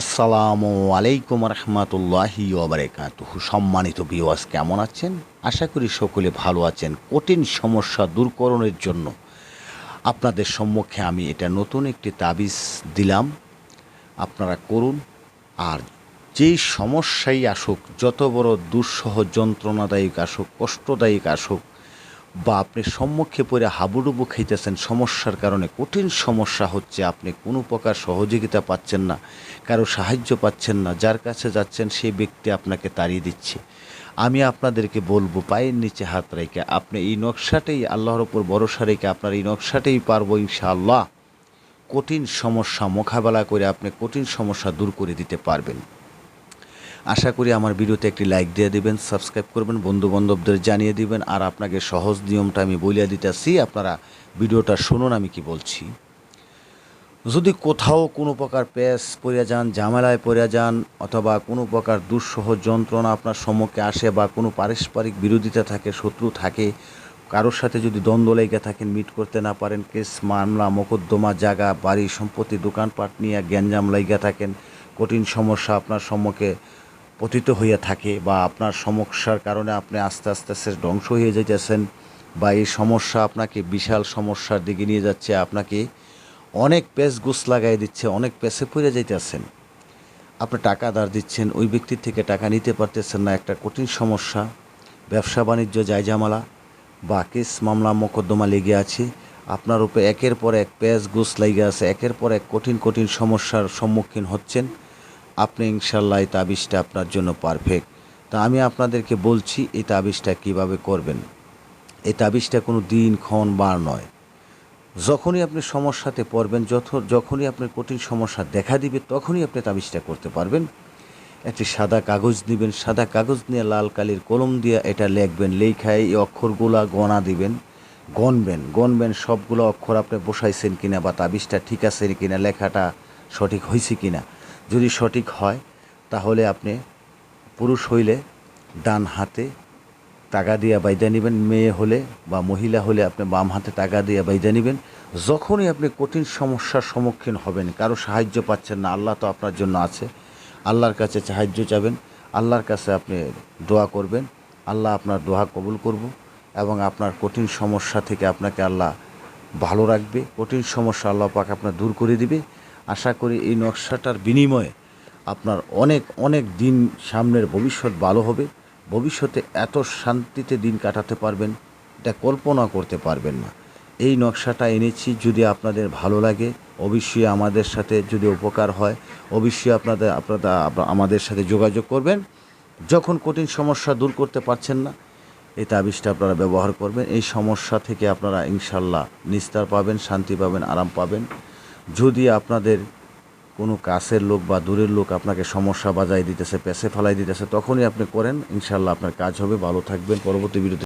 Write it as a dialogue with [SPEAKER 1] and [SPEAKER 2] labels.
[SPEAKER 1] আসসালামু আলাইকুম রহমতুল্লাহি ওবরাকাত সম্মানিত বিওয়াস কেমন আছেন? আশা করি সকলে ভালো আছেন। কঠিন সমস্যা দূরকরণের জন্য আপনাদের সম্মুখে আমি এটা নতুন একটি তাবিজ দিলাম। আপনারা করুন। আর যেই সমস্যাই আসুক, যত বড় দুঃসহ যন্ত্রণাদায়ক আসুক, কষ্টদায়ক আসুক বা আপনি সম্মুখে পড়ে হাবুডুবু খাইতেছেন। সমস্যার কারণে কঠিন সমস্যা হচ্ছে। আপনি কোনো প্রকার সহযোগিতা পাচ্ছেন না, কারও সাহায্য পাচ্ছেন না। যার কাছে যাচ্ছেন সেই ব্যক্তি আপনাকে তাড়িয়ে দিচ্ছে। আমি আপনাদেরকে বলব, পায়ের নিচে হাত রেখে আপনি এই নকশাটাই, আল্লাহর ওপর ভরসা রেখে আপনার এই নকশাটাই পারব ইনশাআল্লাহ। কঠিন সমস্যা মোকাবেলা করে আপনি কঠিন সমস্যা দূর করে দিতে পারবেন। আশা করি আমার ভিডিওতে একটি লাইক দিয়ে দিবেন, সাবস্ক্রাইব করবেন বন্ধু বান্ধবদের জানিয়ে দিবেন, আর আপনাকে সহজ নিয়মটা আমি বলিয়া দিতেছি, আপনারা ভিডিওটা শুনুন, আমি কি বলছি। যদি কোথাও কোনো প্রকার প্যাস পড়িয়া যান, ঝামেলায় পড়িয়া যান, অথবা কোনো প্রকার দুঃসহ যন্ত্রণা আপনার সম্মুখে আসে বা কোনো পারস্পরিক বিরোধিতা থাকে, শত্রু থাকে, কারোর সাথে যদি দ্বন্দ্ব লেগে থাকেন, মিট করতে না পারেন, কেস, মামলা, মোকদ্দমা, জায়গা, বাড়ি, সম্পত্তি, দোকানপাট নিয়ে গ্যাঞ্জাম লাইগা থাকেন, কঠিন সমস্যা আপনার সম্মুখে পতিত হইয়া থাকে বা আপনার সমস্যার কারণে আপনি আস্তে আস্তে আস্তে ধ্বংস হয়ে যাইতেছেন বা এই সমস্যা আপনাকে বিশাল সমস্যার দিকে নিয়ে যাচ্ছে, আপনাকে অনেক পেস গুছ লাগাই দিচ্ছে, অনেক পেসে পড়ে যাইতেছেন। আপনি টাকা ধার দিচ্ছেন, ওই ব্যক্তির থেকে টাকা নিতে পারতেছেন না, একটা কঠিন সমস্যা, ব্যবসা বাণিজ্য জায়জামালা বা কেস মামলা মোকদ্দমা লেগে আছে, আপনার উপরে একের পর এক পেস গুছ লেগে আছে, একের পর এক কঠিন কঠিন সমস্যার সম্মুখীন হচ্ছেন। আপনি ইনশাল্লাহ এই তাবিজটা আপনার জন্য পারফেক্ট তা আমি আপনাদেরকে বলছি, এই তাবিজটা কীভাবে করবেন? এই তাবিজটা কোনো দিন ক্ষণ বার নয়। যখনই আপনি সমস্যাতে পড়বেন যত যখনই আপনার কঠিন সমস্যা দেখা দিবে, তখনই আপনি তাবিজটা করতে পারবেন। একটি সাদা কাগজ দিবেন, সাদা কাগজ নিয়ে লাল কালির কলম দিয়ে এটা লেখবেন, লেখায় এই অক্ষরগুলা গণা দিবেন, গণবেন গণবেন সবগুলো অক্ষর আপনি বসাইছেন কিনা বা তাবিজটা ঠিক আছে কিনা, লেখাটা সঠিক হয়েছে কিনা। যদি সঠিক হয়, তাহলে আপনি পুরুষ হইলে ডান হাতে টাকা দিয়ে বাইদা নেবেন, মেয়ে হলে বা মহিলা হলে আপনি বাম হাতে টাকা দিয়ে বাইদা নেবেন। যখনই আপনি কঠিন সমস্যার সম্মুখীন হবেন, কারও সাহায্য পাচ্ছেন না, আল্লাহ তো আপনার জন্য আছে। আল্লাহর কাছে সাহায্য চাবেন, আল্লাহর কাছে আপনি দোয়া করবেন, আল্লাহ আপনার দোয়া কবুল করব এবং আপনার কঠিন সমস্যা থেকে আপনাকে আল্লাহ ভালো রাখবে। কঠিন সমস্যা আল্লাহ পাক আপনার দূর করে দিবে। আশা করি এই নকশাটার বিনিময়ে আপনার অনেক অনেক দিন সামনের ভবিষ্যৎ ভালো হবে। ভবিষ্যতে এত শান্তিতে দিন কাটাতে পারবেন, এটা কল্পনা করতে পারবেন না। এই নকশাটা এনেছি যদি আপনাদের ভালো লাগে, অবশ্যই আমাদের সাথে যদি উপকার হয়, অবশ্যই আপনাদের, আপনারা আমাদের সাথে যোগাযোগ করবেন। যখন কঠিন সমস্যা দূর করতে পারছেন না, এই তাবিজটা আপনারা ব্যবহার করবেন। এই সমস্যা থেকে আপনারা ইনশাল্লাহ নিস্তার পাবেন, শান্তি পাবেন, আরাম পাবেন। যদি আপনাদের কোনো কাছের লোক বা দূরের লোক আপনাকে সমস্যা বাজায় দিতেছে পেছে ফেলাই দিতেছে, তখনই আপনি করেন। ইনশাল্লাহ আপনার কাজ হবে। ভালো থাকবেন। পরবর্তী বিরতি